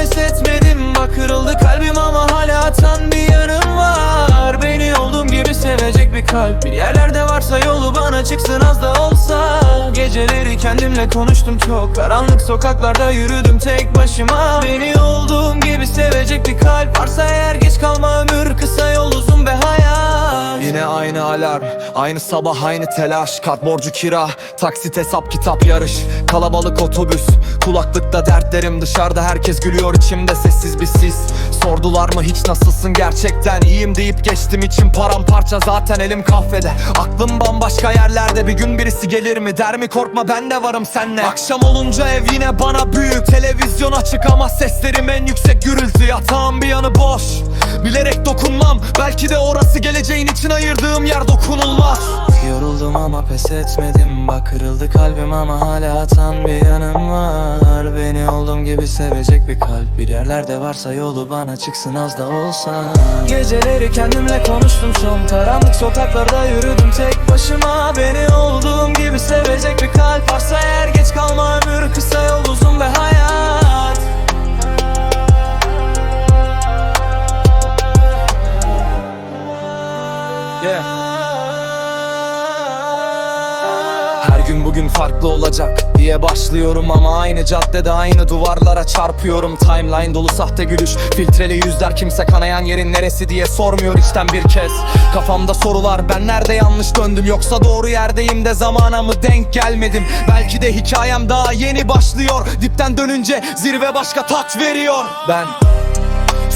pes etmedim. Bak kırıldı kalbim ama hala atan bir yanım var. Beni olduğum gibi sevecek bir kalp. Bir yerlerde varsa yolu bana çıksın az da olsa. Geceleri kendimle konuştum çok. Karanlık sokaklarda yürüdüm tek başıma. Beni olduğum gibi sevecek bir kalp. Varsa eğer geç kalma ömür alarm, aynı sabah aynı telaş. Kart borcu kira, taksit hesap kitap yarış. Kalabalık otobüs, kulaklıkta dertlerim. Dışarıda herkes gülüyor içimde sessiz bir sis. Sordular mı hiç nasılsın gerçekten iyiyim deyip geçtim. İçim paramparça zaten elim kahvede. Aklım bambaşka yerlerde bir gün birisi gelir mi? Der mi korkma ben de varım senle Akşam olunca ev yine bana büyük. Televizyon açık ama seslerim en yüksek gürültü. Yatağın bir yanı boş. Bilerek dokunmam Belki de orası geleceğin için ayırdığım yer dokunulmaz. Yoruldum ama pes etmedim. Bak kırıldı kalbim ama hala atan bir yanım var. Beni olduğum gibi sevecek bir kalp. Bir yerlerde varsa yolu bana çıksın az da olsa. Geceleri kendimle konuştum. Çok Karanlık sokaklarda yürüdüm tek başıma. Beni olduğum gün bugün farklı olacak diye başlıyorum ama aynı caddede aynı duvarlara çarpıyorum. Timeline dolu sahte gülüş filtreli yüzler kimse kanayan yerin neresi diye sormuyor içten bir kez. Kafamda sorular ben nerede yanlış döndüm yoksa doğru yerdeyim de zamana mı denk gelmedim? Belki de hikayem daha yeni başlıyor dipten dönünce zirve başka tat veriyor. Ben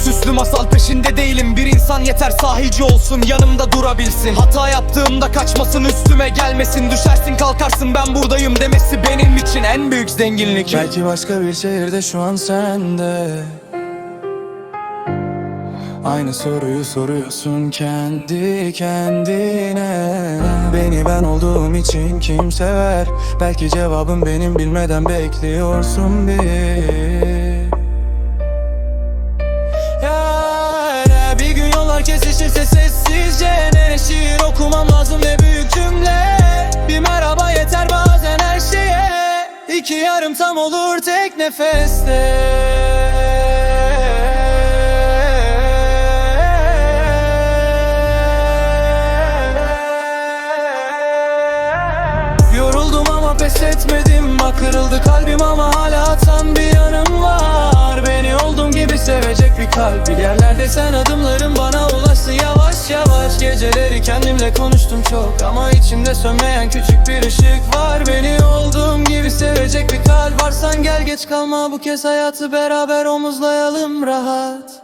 Süslü masal peşinde değilim Bir insan yeter sahilci olsun yanımda durabilsin. Hata yaptığımda kaçmasın üstüme gelmesin. Düşersin kalkarsın ben buradayım demesi benim için en büyük zenginlik. Belki başka bir şehirde şu an sende. Aynı soruyu soruyorsun kendi kendine. Beni ben olduğum için kim sever? Belki cevabım benim bilmeden bekliyorsun bir tek nefeste. Yoruldum ama pes etmedim. Bak kırıldı kalbim ama hala atan bir yanım var. Beni olduğum gibi sevecek bir kalp. Bir yerlerde sen adımların bana ulaşsın yavaş yavaş Geceleri kendimle konuştum çok. Ama içimde sönmeyen küçük bir ışık var Varsan gel geç kalma bu kez hayatı beraber omuzlayalım rahat